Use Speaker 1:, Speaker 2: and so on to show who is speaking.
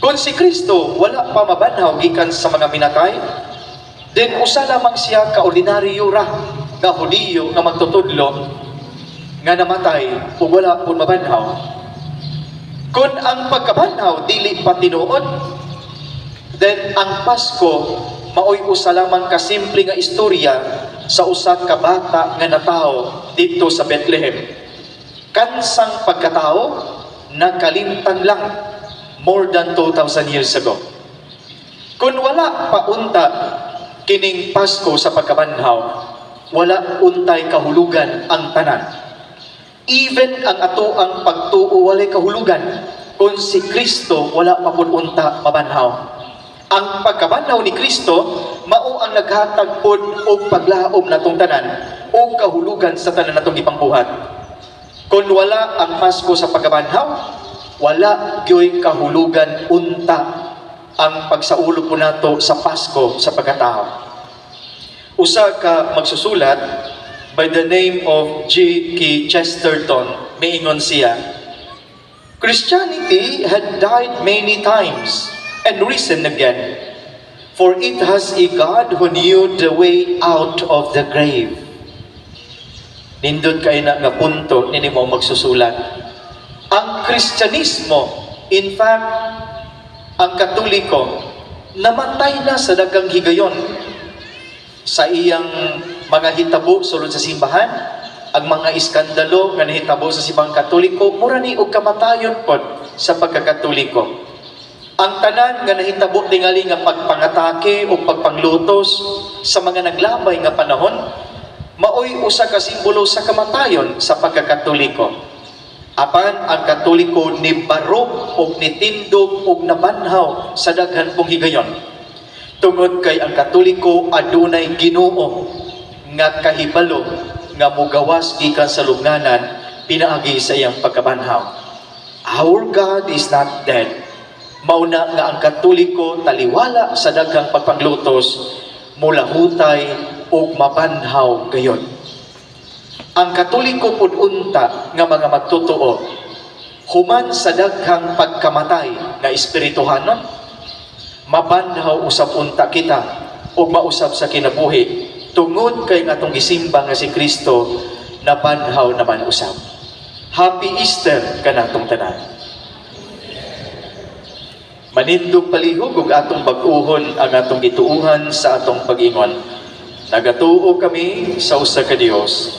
Speaker 1: Kung si Kristo wala pa mabanhaw gikan sa mga minatay, then usa lamang siya ka ordinaryo ra nga Hudiyo nga magtutudlo nga namatay ug wala pun mabanhaw. Kung ang pagkabanhaw dili pa tinuod, then ang Pasko maoy usa lamang ka simple nga istorya sa usa ka bata nga natao dito sa Bethlehem. Kansang pagkatao nakalimtan lang more than 2,000 years ago. Kung wala pa unta kining Pasko sa pagkabanhaw, wala untay kahulugan ang tanan. Even ang ato ang pagtuo walay kahulugan kung si Kristo wala pa pud unta mabanhaw. Ang pagkabanhaw ni Kristo mao ang naghatag pod og paglaom natong tanan o kahulugan sa tanan natong gipangbuhat. Kung wala ang Pasko sa pagkabanhaw, wala gyoy kahulugan unta ang pagsaulog po nato sa Pasko sa pagkatao. Usa ka magsusulat by the name of G.K. Chesterton, miingon siya, Christianity had died many times and risen again, for it has a God who knew the way out of the grave. Nindot kay na nga punto nini mo magsusulat. Kristyanismo, in fact, ang Katoliko, namatay na sa dagang higayon sa iyang mga hitabo sulod sa simbahan, ang mga iskandalo nga nahitabo sa simbahang Katoliko, mura ni og kamatayon pod sa pagkakatoliko. Ang tanan nga nahitabo tingali nga pagpangatake o pagpanglutos sa mga naglabay nga panahon, maoy usa ka simbolo sa kamatayon sa pagkakatoliko. Apan ang katoliko ni barok o nitindog o nabanhaw sa daghan pong higayon. Tungod kay ang katoliko adunay Ginoo nga kahibalo nga mugawas gikan sa lubnganan pinaagi sa iyang pagkabanhaw. Our God is not dead. Mauna nga ang katoliko taliwala sa daghang pagpanglutos mula hutay ug mabanhaw gayon. Ang katoliko pud unta nga mga magtotoo human sa daghang pagkamatay nga espirituhanon mabanhaw usab unta kita ug mausab sa kinabuhi tungod kay nga atong gisimba nga si Kristo nabanhaw naman usab. Happy Easter kanatong tanan. Manindog palihog ug atong bag-uhon ang atong gituuhan sa atong pag-ingon. Nagatuo kami sa usa ka Dios